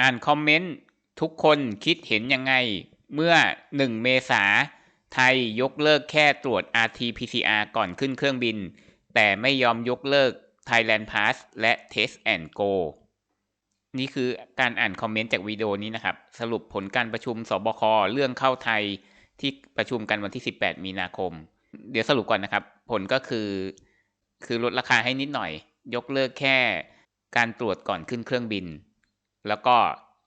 อ่านคอมเมนต์ทุกคนคิดเห็นยังไง เมื่อ 1 เมษาไทยยกเลิกแค่ตรวจ RT-PCR ก่อนขึ้นเครื่องบิน แต่ไม่ยอมยกเลิก Thailand Pass และ Test and Go นี่คือการอ่านคอมเมนต์จากวิดีโอนี้นะครับ สรุปผลการประชุมสบคเรื่องเข้าไทยที่ประชุมกันวันที่ 18 มีนาคม เดี๋ยวสรุปก่อนนะครับ ผลก็คือ คือลดราคาให้นิดหน่อย ยกเลิกแค่การตรวจก่อนขึ้นเครื่องบิน แล้วก็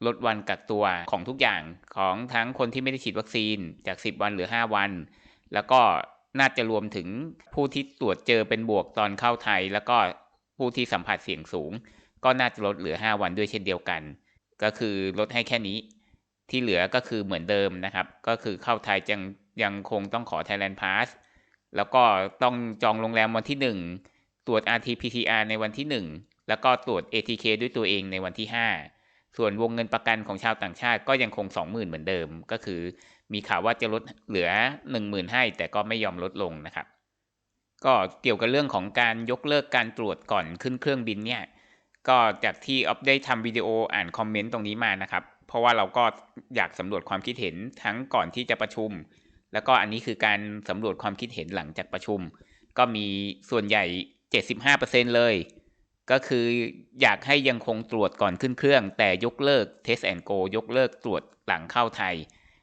ลดวันกักตัวของทุกอย่างของทั้งคนที่ไม่ได้ฉีดวัคซีนจาก 10 วันเหลือ 5 วัน แล้วก็น่าจะรวมถึงผู้ที่ตรวจเจอเป็นบวกตอนเข้าไทย แล้วก็ผู้ที่สัมผัสเสี่ยงสูง ก็น่าจะลดเหลือ 5 วันด้วยเช่นเดียวกัน ก็คือลดให้แค่นี้ ที่เหลือก็คือเหมือนเดิมนะครับ ก็คือเข้าไทยยังยังคงต้องขอ Thailand Pass แล้วก็ต้องจองโรงแรมวันที่ 1 ตรวจ RT-PCR ในวันที่ 1 แล้วก็ตรวจ ATK ด้วยตัวเองในวันที่ 5 ส่วนวงเงินประกันของชาวต่างชาติก็ยังคง 20,000 เหมือนเดิม ก็คือมีข่าวว่าจะลดเหลือ 10,000 ให้ แต่ก็ไม่ยอมลดลงนะครับ ก็เกี่ยวกับเรื่องของการยกเลิกการตรวจก่อนขึ้นเครื่องบินเนี่ยก็จากที่ออฟได้ทำวิดีโออ่านคอมเมนต์ตรงนี้มานะครับ เพราะว่าเราก็อยากสำรวจความคิดเห็นทั้งก่อนที่จะประชุม แล้วก็อันนี้คือการสำรวจความคิดเห็นหลังจากประชุม ก็มีส่วนใหญ่ 75%เลย ก็คืออยากให้ยังคงตรวจก่อนขึ้นเครื่อง แต่ยกเลิก Test and Go ยกเลิกตรวจหลังเข้าไทย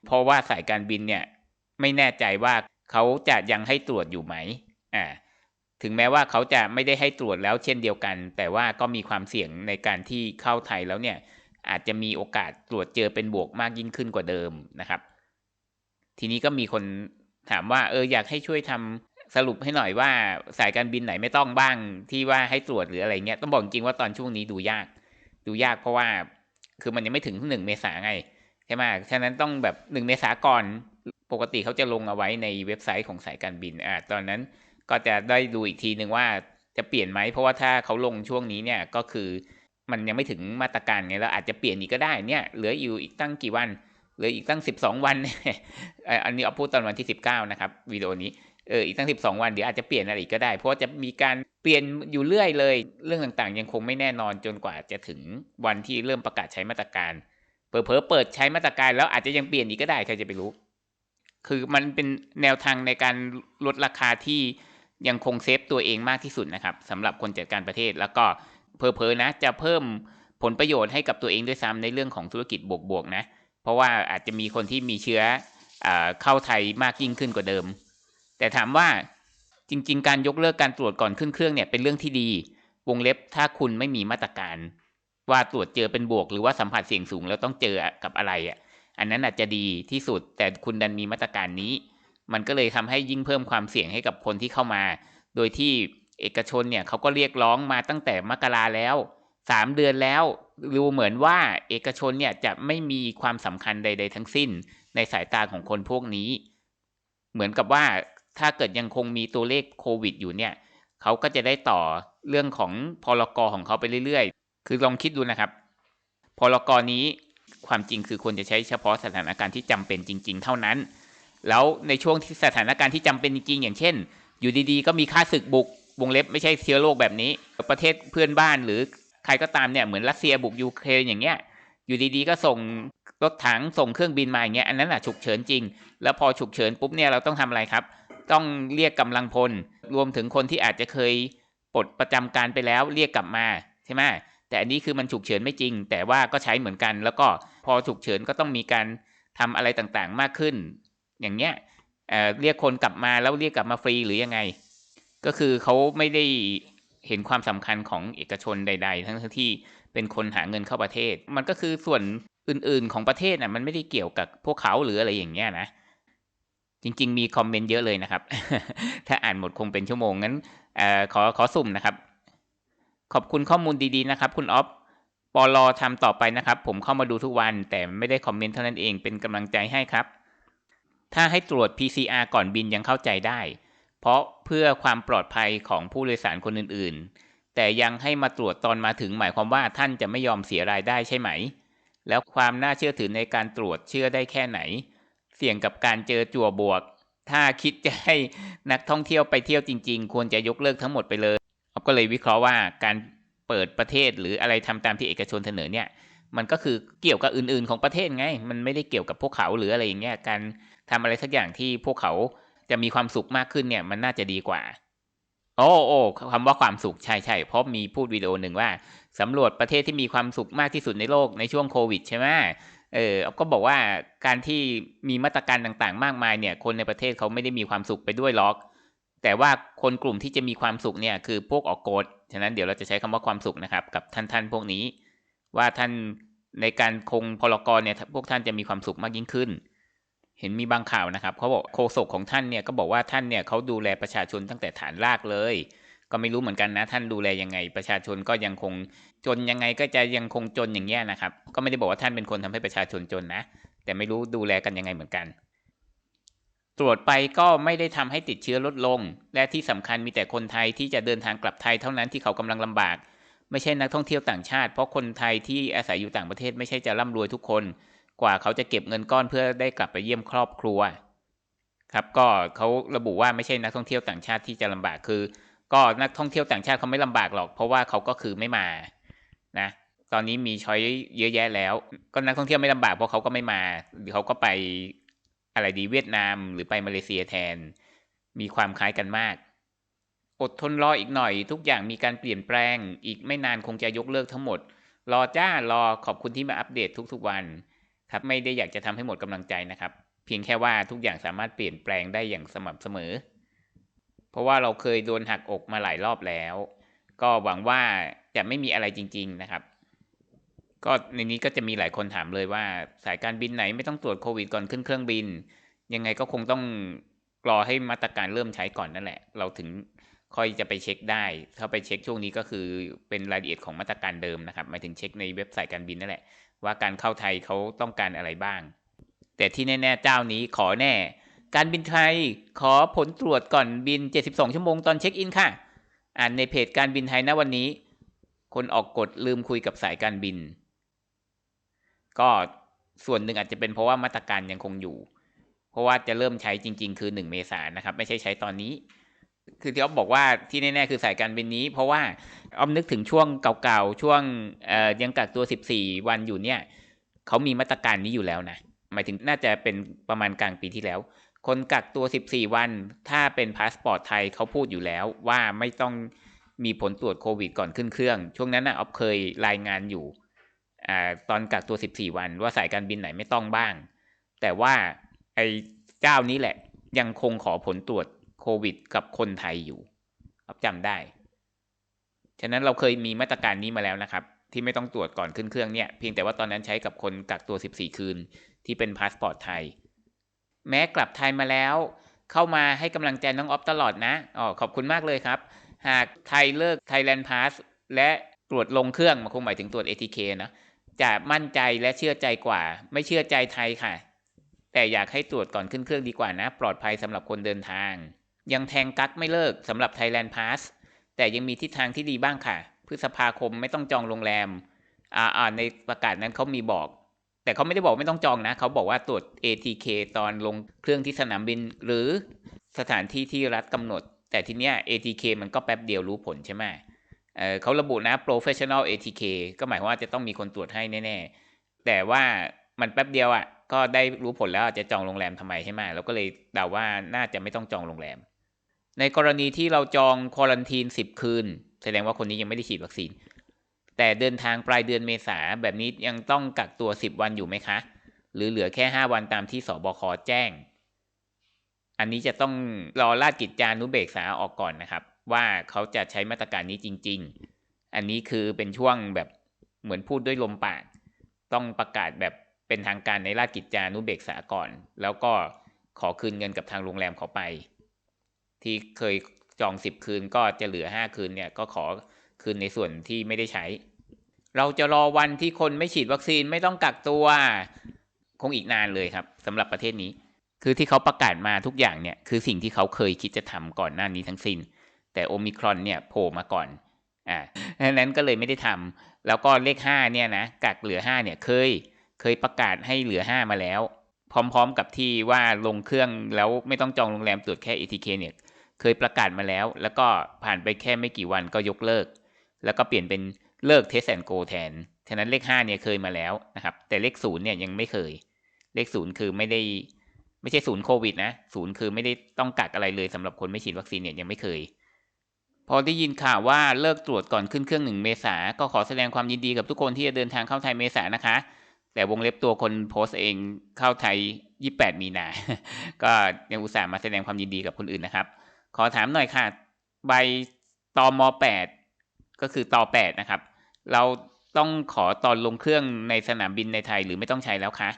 เพราะว่าสายการบินเนี่ยไม่แน่ใจว่าเขาจะยังให้ตรวจอยู่ไหมอ่าถึงแม้ว่าเขาจะไม่ได้ให้ตรวจแล้วเช่นเดียวกัน แต่ว่าก็มีความเสี่ยงในการที่เข้าไทยแล้วเนี่ยอาจจะมีโอกาสตรวจเจอเป็นบวกมากยิ่งขึ้นกว่าเดิมนะครับ ทีนี้ก็มีคนถามว่าเอออยากให้ช่วยทำ สรุปให้หน่อยว่าสายการบินไหนไม่ต้องบ้างที่ว่าให้ตรวจหรืออะไรเงี้ยต้องบอกจริงว่าตอนช่วงนี้ดูยาก ดูยากเพราะว่าคือมันยังไม่ถึงหนึ่งเมษาไงใช่ไหมฉะนั้นต้องแบบหนึ่งเมษาก่อนปกติเขาจะลงเอาไว้ในเว็บไซต์ของสายการบินอ่าตอนนั้นก็จะได้ดูอีกทีหนึ่งว่าจะเปลี่ยนไหมเพราะว่าถ้าเขาลงช่วงนี้เนี่ยก็คือมันยังไม่ถึงมาตรการไงแล้วอาจจะเปลี่ยนอีกก็ได้เนี่ยเหลืออยู่อีกตั้งกี่วันเหลืออีกตั้งสิบสองวันอันนี้เอาพูดตอนวันที่สิบเก้านะครับวิดีโอนี้ เอออีกตั้งสิบสองวันเดี๋ยวอาจจะเปลี่ยนอะไรก็ได้ เพราะจะมีการเปลี่ยนอยู่เรื่อยเลย เรื่องต่างๆ ยังคงไม่แน่นอนจนกว่าจะถึงวันที่เริ่มประกาศใช้มาตรการเผลอๆเปิดใช้มาตรการแล้วอาจจะยังเปลี่ยนอีกก็ได้ใครจะไปรู้ คือมันเป็นแนวทางในการลดราคาที่ยังคงเซฟตัวเองมากที่สุดนะครับสำหรับคนจัดการประเทศแล้วก็เพอๆนะจะเพิ่มผลประโยชน์ให้กับตัวเองด้วยซ้ำในเรื่องของธุรกิจบวกๆนะ เพราะว่าอาจจะมีคนที่มีเชื้ออเข้าไทยมากยิ่งขึ้นกว่าเดิม แต่ถามว่าจริง ๆ การยกเลิกการตรวจก่อนขึ้นเครื่องเนี่ยเป็นเรื่องที่ดี วงเล็บถ้าคุณไม่มีมาตรการ ว่าตรวจเจอเป็นบวก หรือว่าสัมผัสเสี่ยงสูงแล้วต้องเจอกับอะไรอะ อันนั้นอาจจะดีที่สุดแต่คุณดันมีมาตรการนี้ มันก็เลยทำให้ยิ่งเพิ่มความเสี่ยงให้กับคนที่เข้ามา โดยที่เอกชนเนี่ยเขาก็เรียกร้องมาตั้งแต่มกราแล้วสามเดือนแล้วดูเหมือนว่าเอกชนเนี่ยจะไม่มีความสำคัญใด ๆ ทั้งสิ้นในสายตาของคนพวกนี้ เหมือนกับว่า ถ้าเกิดยังคงมีตัวเลขโควิดอยู่เนี่ยเขาก็จะได้ต่อเรื่องของพลกรของเขาไปเรื่อยๆ คือลองคิดดูนะครับ พลกรนี้ความจริงคือควรจะใช้เฉพาะสถานการณ์ที่จำเป็นจริง ๆ เท่านั้น แล้วในช่วงที่สถานการณ์ที่จำเป็นจริงๆอย่างเช่น อยู่ดีๆ ก็มีค่าศึกบุกวงเล็บไม่ใช่เชื้อโรคแบบนี้ ประเทศเพื่อนบ้านหรือใครก็ตามเนี่ยเหมือนรัสเซียบุกยูเครนอย่างเงี้ย อยู่ดีๆ ก็ส่งรถถังส่งเครื่องบินมาอย่างเงี้ยอันนั้นแหะฉุกเฉินจริง แล้วพอฉุกเฉินปุ๊บเนี่ยเราต้องทำอะไรครับ ต้องเรียกกำลังพล รวมถึงคนที่อาจจะเคยปลดประจำการไปแล้วเรียกกลับมาใช่ไหมแต่อันนี้คือมันฉุกเฉินไม่จริง แต่ว่าก็ใช้เหมือนกัน แล้วก็พอฉุกเฉินก็ต้องมีการทำอะไรต่างๆมากขึ้น อย่างเงี้ยเเรียกคนกลับมาแล้วเรียกกลับมาฟรีหรือยังไง ก็คือเขาไม่ได้เห็นความสำคัญของเอกชนใด ๆ ทั้งที่เป็นคนหาเงินเข้าประเทศ มันก็คือส่วนอื่นๆของประเทศน่ะมันไม่ได้เกี่ยวกับพวกเขาหรืออะไรอย่างเงี้ยนะ จริง ๆ มีคอมเมนต์เยอะเลยนะครับ ถ้าอ่านหมดคงเป็นชั่วโมงงั้นอขอขอสุ่มนะครับ ขอบคุณข้อมูลดีๆนะครับ คุณออฟปอลอทำต่อไปนะครับ ผมเข้ามาดูทุกวัน แต่ไม่ได้คอมเมนต์เท่านั้นเองเป็นกำลังใจให้ครับ ถ้าให้ตรวจ PCR ก่อนบินยังเข้าใจได้ เพราะเพื่อความปลอดภัยของผู้โดยสารคนอื่นๆ แต่ยังให้มาตรวจตอนมาถึงหมายความว่าท่านจะไม่ยอมเสียรายได้ใช่ไหม แล้วความน่าเชื่อถือในการตรวจเชื่อได้แค่ไหน เสี่ยงกับการเจอจั่วบวก ถ้าคิดจะให้นักท่องเที่ยวไปเที่ยวจริง ๆ ควรจะยกเลิกทั้งหมดไปเลยเขาก็เลยวิเคราะห์ว่าการเปิดประเทศหรืออะไรทำตามที่เอกชนเสนอเนี่ยมันก็คือเกี่ยวกับอื่น ๆ ของประเทศไง มันไม่ได้เกี่ยวกับพวกเขาหรืออะไรอย่างเงี้ย การทำอะไรสักอย่างที่พวกเขาจะมีความสุขมากขึ้นเนี่ย มันน่าจะดีกว่า โอ้โอ้คำว่าความสุขใช่ใช่เพราะมีพูดวิดีโอหนึ่งว่าสำรวจประเทศที่มีความสุขมากที่สุดในโลกในช่วงโควิดใช่ไหม เออก็บอกว่าการที่มีมาตรการต่างๆ มากมายเนี่ย คนในประเทศเขาไม่ได้มีความสุขไปด้วยหรอก แต่ว่าคนกลุ่มที่จะมีความสุขเนี่ยคือพวกออกกฎฉะนั้นเดี๋ยวเราจะใช้คำว่าความสุขนะครับ กับท่านท่านพวกนี้ ว่าท่านในการคงพลกรเนี่ยพวกท่านจะมีความสุขมากยิ่งขึ้น เห็นมีบางข่าวนะครับเขาบอกโฆษกของท่านเนี่ยก็บอกว่าท่านเนี่ยเขาดูแลประชาชนตั้งแต่ฐานรากเลย ก็ไม่รู้เหมือนกันนะ ท่านดูแลยังไง ประชาชนก็ยังคงจนยังไงก็จะยังคงจนอย่างเงี้ยนะครับ ก็ไม่ได้บอกว่าท่านเป็นคนทำให้ประชาชนจนนะ แต่ไม่รู้ดูแลกันยังไงเหมือนกัน ตรวจไปก็ไม่ได้ทำให้ติดเชื้อลดลง และที่สำคัญมีแต่คนไทยที่จะเดินทางกลับไทยเท่านั้นที่เขากำลังลำบาก ไม่ใช่นักท่องเที่ยวต่างชาติ เพราะคนไทยที่อาศัยอยู่ต่างประเทศไม่ใช่จะร่ำรวยทุกคน กว่าเขาจะเก็บเงินก้อนเพื่อได้กลับไปเยี่ยมครอบครัว ครับก็เขาระบุว่าไม่ใช่นักท่องเที่ยวต่างชาติที่จะลำบากคือ ก็นักท่องเที่ยวต่างชาติเขาไม่ลำบากหรอก เพราะว่าเขาก็คือไม่มานะตอนนี้มีช้อยเยอะแยะแล้ว ก็นักท่องเที่ยวไม่ลำบากเพราะเขาก็ไม่มาหรือเขาก็ไปอะไรดีเวียดนามหรือไปมาเลเซียแทน มีความคล้ายกันมาก อดทนรออีกหน่อย ทุกอย่างมีการเปลี่ยนแปลง อีกไม่นานคงจะยกเลิกทั้งหมด รอจ้ารอขอบคุณที่มาอัปเดตทุกๆวันครับไม่ได้อยากจะทำให้หมดกำลังใจนะครับ เพียงแค่ว่าทุกอย่างสามารถเปลี่ยนแปลงได้อย่างสม่ำเสมอ ราะว่าเราเคยโดนหักอกมาหลายรอบแล้ว ก็หวังว่าจะไม่มีอะไรจริง ๆนะครับ ก็ในนี้ก็จะมีหลายคนถามเลยว่า สายการบินไหนไม่ต้องตรวจโควิดก่อนขึ้นเครื่องบิน ยังไงก็คงต้องรอให้มาตรการเริ่มใช้ก่อนนั่นแหละ เราถึงค่อยจะไปเช็คได้ ถ้าไปเช็คช่วงนี้ก็คือเป็นรายละเอียดของมาตรการเดิมนะครับหมายถึงเช็คในเว็บไซต์การบินนั่นแหละ ว่าการเข้าไทยเขาต้องการอะไรบ้าง แต่ที่แน่ๆเจ้านี้ขอแน่ การบินไทยขอผลตรวจก่อนบิน 72 ชั่วโมงตอนเช็คอินค่ะ อ่านในเพจการบินไทยนะวันนี้ คนออกกฎลืมคุยกับสายการบิน ก็ส่วนหนึ่งอาจจะเป็นเพราะว่ามาตรการยังคงอยู่ เพราะว่าจะเริ่มใช้จริง ๆ คือ 1 เมษายนนะครับ ไม่ใช่ใช้ตอนนี้ คือที่อ๊อฟบอกว่าที่แน่ๆคือสายการบินนี้ เพราะว่าอ๊อฟนึกถึงช่วงเก่าๆช่วงยังกักตัว 14 วันอยู่เนี่ยเขามีมาตรการนี้อยู่แล้วนะหมายถึงน่าจะเป็นประมาณกลางปีที่แล้ว คนกักตัว 14 วัน ถ้าเป็นพาสปอร์ตไทยเขาพูดอยู่แล้วว่าไม่ต้องมีผลตรวจโควิดก่อนขึ้นเครื่อง ช่วงนั้นนะออฟเคยรายงานอยู่อตอนกักตัว 14 วัน ว่าสายการบินไหนไม่ต้องบ้าง แต่ว่าไอ้เจ้านี้แหละ ยังคงขอผลตรวจโควิด กับคนไทยอยู่ออฟจำได้ ฉะนั้นเราเคยมีมาตรการนี้มาแล้วนะครับ ที่ไม่ต้องตรวจก่อนขึ้นเครื่องเนี่ย เพียงแต่ว่าตอนนั้นใช้กับคนกักตัว 14 คืนที่เป็นพาสปอร์ตไทย แม้กลับไทยมาแล้ว เข้ามาให้กำลังใจน้องออฟตลอดนะอ๋อขอบคุณมากเลยครับ หากไทยเลิก Thailand Pass และตรวจลงเครื่องมันคงหมายถึงตรวจ ATK นะจะมั่นใจและเชื่อใจกว่า ไม่เชื่อใจไทยค่ะ แต่อยากให้ตรวจก่อนขึ้นเครื่องดีกว่านะ ปลอดภัยสำหรับคนเดินทาง ยังแทงกักไม่เลิกสำหรับ Thailand Pass แต่ยังมีทิศทางที่ดีบ้างค่ะ พฤษภาคมไม่ต้องจองโรงแรม อ่าอ่าในประกาศนั้นเขามีบอก แต่เขาไม่ได้บอกไม่ต้องจองนะ เขาบอกว่าตรวจ ATK ตอนลงเครื่องที่สนามบิน หรือสถานที่ที่รัฐกำหนด แต่ทีเนี้ย ATK มันก็แป๊บเดียวรู้ผลใช่ไหมเเขาระบุนะ professional ATK ก็หมายความว่าจะต้องมีคนตรวจให้แน่ๆ แต่ว่ามันแป๊บเดียวอะ่ะ ก็ได้รู้ผลแล้วจะจองโรงแรมทำไมใช่ไหมเราก็เลยเดาว่าน่าจะไม่ต้องจองโรงแรม ในกรณีที่เราจองควอลันทีน10 คืน แสดงว่าคนนี้ยังไม่ได้ฉีดวัคซีน แต่เดินทางปลายเดือนเมษาแบบนี้ยังต้องกักตัว 10 วันอยู่ไหมคะ หรือเหลือแค่ 5 วันตามที่สบคแจ้ง อันนี้จะต้องรอราชกิจจานุเบกษาออกก่อนนะครับ ว่าเขาจะใช้มาตรการนี้จริง ๆ อันนี้คือเป็นช่วงแบบเหมือนพูดด้วยลมปาก ต้องประกาศแบบเป็นทางการในราชกิจจานุเบกษาก่อน แล้วก็ขอคืนเงินกับทางโรงแรมเขาไป ที่เคยจองสิบคืนก็จะเหลือห้าคืนเนี่ยก็ขอ คืนในส่วนที่ไม่ได้ใช้ เราจะรอวันที่คนไม่ฉีดวัคซีนไม่ต้องกักตัว คงอีกนานเลยครับสำหรับประเทศนี้ คือที่เขาประกาศมาทุกอย่างเนี่ยคือสิ่งที่เขาเคยคิดจะทำก่อนหน้านี้ทั้งสิน้น แต่โอมิครอนเนี่ยโผล่มาก่อนอ่าดังนั้นก็เลยไม่ได้ทำแล้วก็เลขห้าเนี่ยนะกักเหลือห้าเนี่ยเคยเคยประกาศให้เหลือห้ามาแล้ว พร้อมๆกับที่ว่าลงเครื่องแล้วไม่ต้องจองโรงแรมตรวจแค่ ATK เนี่ยเคยประกาศมาแล้ว แล้วก็ผ่านไปแค่ไม่กี่วันก็ยกเลิก แล้วก็เปลี่ยนเป็นเลิกเทสแอนโกแทน ฉะนั้นเลขห้าเนี่ยเคยมาแล้วนะครับ แต่เลขศูนย์เนี่ยยังไม่เคย เลขศูนย์คือไม่ได้ไม่ใช่ศูนย์โควิดนะศูนย์คือไม่ได้ต้องกักอะไรเลยสำหรับคนไม่ฉีดวัคซีนเนี่ยยังไม่เคย พอได้ยินข่าวว่าเลิกตรวจก่อนขึ้นเครื่องหนึ่งเมษาก็ขอแสดงความยินดีกับทุกคนที่จะเดินทางเข้าไทยเมษานะคะ แต่วงเล็บตัวคนโพสต์เองเข้าไทย 28 มีนา ก็ยังอุตส่าห์มาแสดงความยินดีกับคนอื่นนะครับ ขอถามหน่อยค่ะ ใบตอม 8 ก็คือต่อ 8 นะครับ เราต้องขอตอนลงเครื่องในสนามบินในไทยหรือไม่ต้องใช้แล้วคะ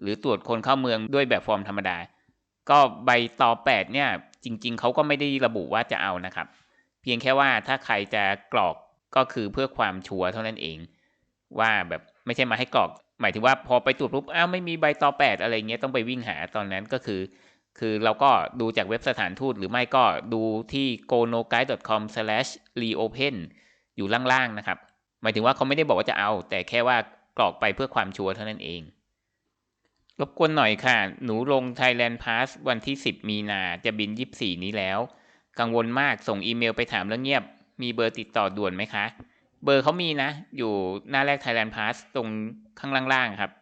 หรือตรวจคนเข้าเมืองด้วยแบบฟอร์มธรรมดา ก็ใบต่อ 8 เนี่ย จริง ๆ เขาก็ไม่ได้ระบุว่าจะเอานะครับ เพียงแค่ว่าถ้าใครจะกรอกก็คือเพื่อความชัวร์เท่านั้นเอง ว่าแบบไม่ใช่มาให้กรอก หมายถึงว่าพอไปตรวจปุ๊บอ้าวไม่มีใบต่อ 8 อะไรเงี้ยต้องไปวิ่งหาตอนนั้นก็คือ คือเราก็ดูจากเว็บสถานทูตหรือไม่ก็ดูที่ gonoguide.com/reopen อยู่ล่างๆนะครับ หมายถึงว่าเขาไม่ได้บอกว่าจะเอา แต่แค่ว่ากรอกไปเพื่อความชัวร์เท่านั้นเอง รบกวนหน่อยค่ะ หนูลง Thailand Pass วันที่ 10 มีนาจะบิน 24 นี้แล้ว กังวลมากส่งอีเมลไปถามแล้วเงียบ มีเบอร์ติดต่อด่วนไหมคะ เบอร์เขามีนะ อยู่หน้าแรก Thailand Pass ตรงข้างล่างๆครับ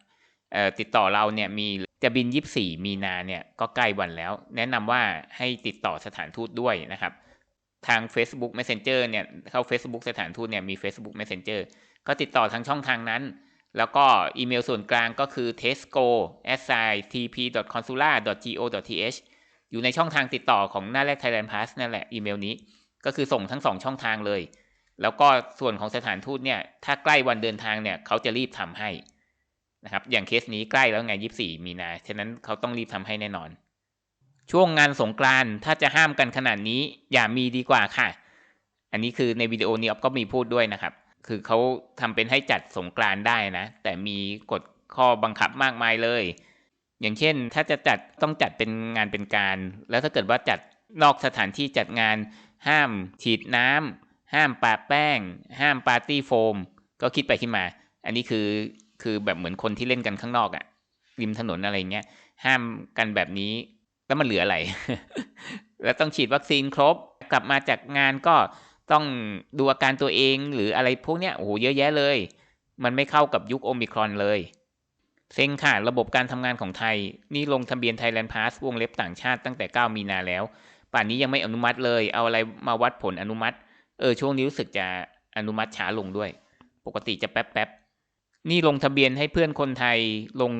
เอ่อติดต่อเราเนี่ยมีจะบิน 24 มีนาเนี่ยก็ใกล้วันแล้ว แนะนำว่าให้ติดต่อสถานทูตด้วยนะครับ ทาง Facebook Messenger เนี่ยเข้า Facebook สถานทูตเนี่ยมี Facebook Messenger ก็ติดต่อทางช่องทางนั้น แล้วก็อีเมลส่วนกลางก็คือ tesco s i t p consular go th อยู่ในช่องทางติดต่อของหน้าแรก Thailand Pass นั่นแหละอีเมลนี้ ก็คือส่งทั้งสองช่องทางเลย แล้วก็ส่วนของสถานทูตเนี่ยถ้าใกล้วันเดินทางเนี่ยเขาจะรีบทำให้นะครับอย่างเคสนี้ใกล้แล้วไง 24 มีนา ฉะนั้นเขาต้องรีบทำให้แน่นอน ช่วงงานสงกรานต์ถ้าจะห้ามกันขนาดนี้อย่ามีดีกว่าค่ะ อันนี้คือในวิดีโอนี้ออฟก็มีพูดด้วยนะครับ คือเขาทำเป็นให้จัดสงกรานต์ได้นะ แต่มีกฎข้อบังคับมากมายเลย อย่างเช่น ถ้าจะจัดต้องจัดเป็นงานเป็นการ แล้วถ้าเกิดว่าจัดนอกสถานที่จัดงาน ห้ามฉีดน้ำห้ามปาแป้ง ห้ามปาร์ตี้โฟม ก็คิดไปคิดมา อันนี้คือคือแบบเหมือนคนที่เล่นกันข้างนอกอะริมถนนอะไรเงี้ยห้ามกันแบบนี้ แล้วมันเหลืออะไร แล้วต้องฉีดวัคซีนครบ กลับมาจากงานก็ต้องดูอาการตัวเองหรืออะไรพวกเนี้ยโอ้โหเยอะแยะเลย มันไม่เข้ากับยุคโอมิครอนเลย เซ็งค่ะ ระบบการทำงานของไทย นี่ลงทะเบียน Thailand Pass วงเล็บต่างชาติตั้งแต่ 9 มีนาแล้ว ป่านนี้ยังไม่อนุมัติเลย เอาอะไรมาวัดผลอนุมัติ เออ ช่วงนี้รู้สึกจะอนุมัติช้าลงด้วย ปกติจะแป๊บแป๊บนี่ลงทะเบียนให้เพื่อนคนไทยลง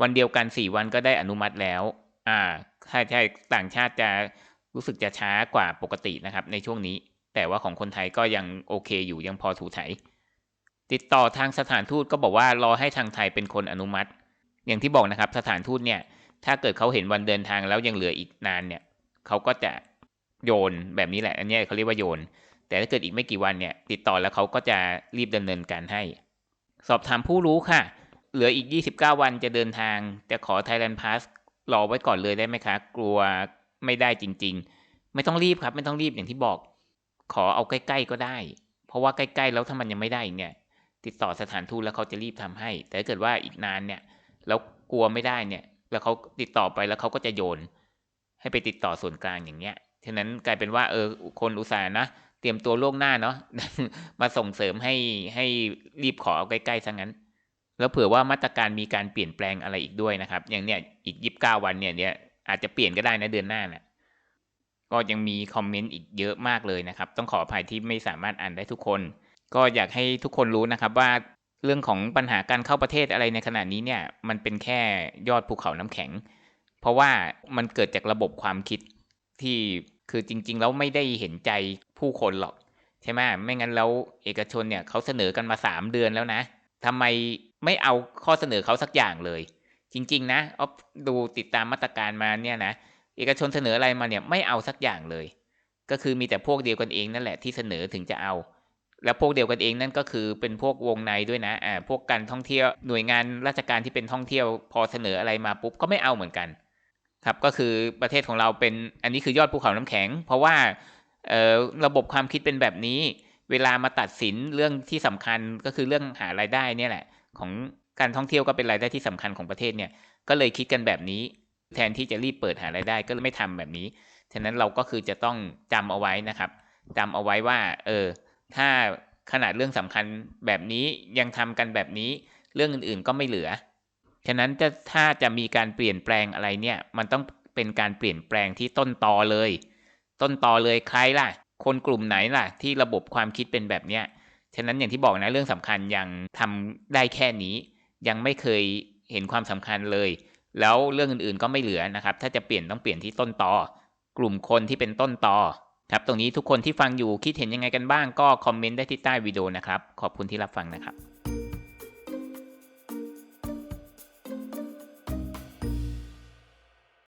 วันเดียวกันสี่วันก็ได้อนุมัติแล้ว อ่าใช่ใช่ต่างชาติจะรู้สึกจะช้ากว่าปกตินะครับ ในช่วงนี้ แต่ว่าของคนไทยก็ยังโอเคอยู่ยังพอถูไถติดต่อทางสถานทูตก็บอกว่ารอให้ทางไทยเป็นคนอนุมัติ อย่างที่บอกนะครับ สถานทูตเนี่ย ถ้าเกิดเขาเห็นวันเดินทางแล้วยังเหลืออีกนานเนี่ยเขาก็จะโยนแบบนี้แหละ อันนี้เขาเรียกว่าโยน แต่ถ้าเกิดอีกไม่กี่วันเนี่ย ติดต่อแล้วเขาก็จะรีบดำเนินการให้ สอบถามผู้รู้ค่ะ เหลืออีก 29 วันจะเดินทางจะขอ Thailand Pass รอไว้ก่อนเลยได้ไหมคะ กลัวไม่ได้จริง ๆ ไม่ต้องรีบครับ ไม่ต้องรีบอย่างที่บอก ขอเอาใกล้ๆก็ได้ เพราะว่าใกล้ๆแล้วถ้ามันยังไม่ได้เนี่ย ติดต่อสถานทูตแล้วเขาจะรีบทำให้ แต่ถ้าเกิดว่าอีกนานเนี่ยแล้วกลัวไม่ได้เนี่ย แล้วเขาติดต่อไปแล้วเขาก็จะโยน ให้ไปติดต่อส่วนกลางอย่างเงี้ยฉะนั้นกลายเป็นว่าเออคนอุตส่าห์นะเตรียมตัวล่วงหน้าเนาะมาส่งเสริมให้ให้รีบขอเอาใกล้ๆซะงั้น แล้วเผื่อว่ามาตรการมีการเปลี่ยนแปลงอะไรอีกด้วยนะครับ อย่างเนี้ยอีกยีิบเก้าวันเนี่ยเนี่ยอาจจะเปลี่ยนก็ได้นะเดือนหน้านะ่ะก็ยังมีคอมเมนต์อีกเยอะมากเลยนะครับ ต้องขออภัยที่ไม่สามารถอ่านได้ทุกคน ก็อยากให้ทุกคนรู้นะครับว่าเรื่องของปัญหาการเข้าประเทศอะไรในขณะนี้เนี่ย มันเป็นแค่ยอดภูเขาน้ำแข็ง เพราะว่ามันเกิดจากระบบความคิดที่คือจริง ๆ แล้วไม่ได้เห็นใจผู้คนหรอก ใช่ไหมไม่งั้นแล้วเอกชนเนี่ยเขาเสนอกันมาสามเดือนแล้วนะทำไม ไม่เอาข้อเสนอเขาสักอย่างเลย จริง ๆ นะออฟดูติดตามมาตรการมาเนี่ยนะเอกชนเสนออะไรมาเนี่ยไม่เอาสักอย่างเลย ก็คือมีแต่พวกเดียวกันเองนั่นแหละที่เสนอถึงจะเอา แล้วพวกเดียวกันเองนั่นก็คือเป็นพวกวงในด้วยนะอ่าพวกการท่องเที่ยวหน่วยงานราชการที่เป็นท่องเที่ยวพอเสนออะไรมาปุ๊บก็ไม่เอาเหมือนกัน ครับก็คือประเทศของเราเป็นอันนี้คือยอดภูเขาน้ำแข็ง เพราะว่าเอ่อระบบความคิดเป็นแบบนี้ เวลามาตัดสินเรื่องที่สำคัญก็คือเรื่องหารายได้เนี่ยแหละ ของการท่องเที่ยวก็เป็นรายได้ที่สำคัญของประเทศเนี่ยก็เลยคิดกันแบบนี้ แทนที่จะรีบเปิดหารายได้ก็ไม่ทำแบบนี้ฉะนั้นเราก็คือจะต้องจำเอาไว้นะครับจำเอาไว้ว่าเออถ้าขนาดเรื่องสำคัญแบบนี้ยังทำกันแบบนี้เรื่องอื่นๆก็ไม่เหลือ ฉะนั้นจะถ้าจะมีการเปลี่ยนแปลงอะไรเนี่ย มันต้องเป็นการเปลี่ยนแปลงที่ต้นตอเลย ต้นตอเลยใครล่ะ คนกลุ่มไหนล่ะ ที่ระบบความคิดเป็นแบบเนี้ย ฉะนั้นอย่างที่บอกนะเรื่องสำคัญยังทำได้แค่นี้ ยังไม่เคยเห็นความสำคัญเลย แล้วเรื่องอื่นๆก็ไม่เหลือนะครับ ถ้าจะเปลี่ยนต้องเปลี่ยนที่ต้นตอกลุ่มคนที่เป็นต้นตอครับตรงนี้ทุกคนที่ฟังอยู่คิดเห็นยังไงกันบ้างก็คอมเมนต์ได้ที่ใต้วิดีโอนะครับ ขอบคุณที่รับฟังนะครับ